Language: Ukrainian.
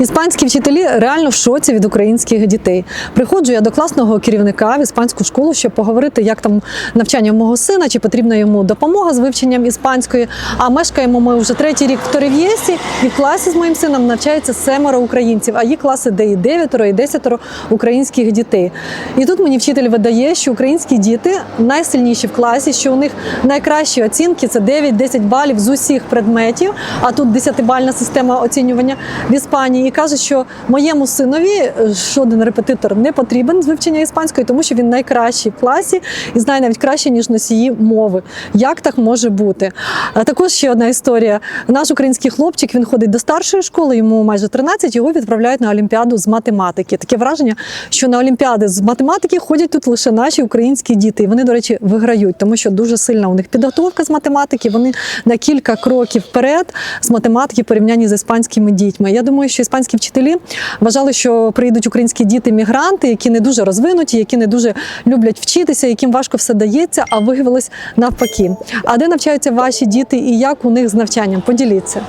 Іспанські вчителі реально в шоці від українських дітей. Приходжу я до класного керівника в іспанську школу, щоб поговорити, як там навчання мого сина, чи потрібна йому допомога з вивченням іспанської. А мешкаємо ми вже третій рік в Торев'єсі, і в класі з моїм сином навчається семеро українців, а є класи, де і дев'ятеро, і десятеро українських дітей. І тут мені вчитель видає, що українські діти найсильніші в класі, що у них найкращі оцінки це 9-10 балів з усіх предметів. А тут 10-бальна система оцінювання в Іспанії. І каже, що моєму синові е, жоден репетитор не потрібен з вивчення іспанської, тому що він найкращий в класі і знає навіть краще ніж носії мови. Як так може бути? А також ще одна історія. Наш український хлопчик він ходить до старшої школи, йому майже 13, його відправляють на олімпіаду з математики. Таке враження, що на олімпіади з математики ходять тут лише наші українські діти. І вони, до речі, виграють, тому що дуже сильна у них підготовка з математики. Вони на кілька кроків вперед з математики порівнянні з іспанськими дітьми. Я думаю, що іспанські вчителі вважали, що приїдуть українські діти-мігранти, які не дуже розвинуті, які не дуже люблять вчитися, яким важко все дається, а виявилось навпаки. А де навчаються ваші діти і як у них з навчанням? Поділіться.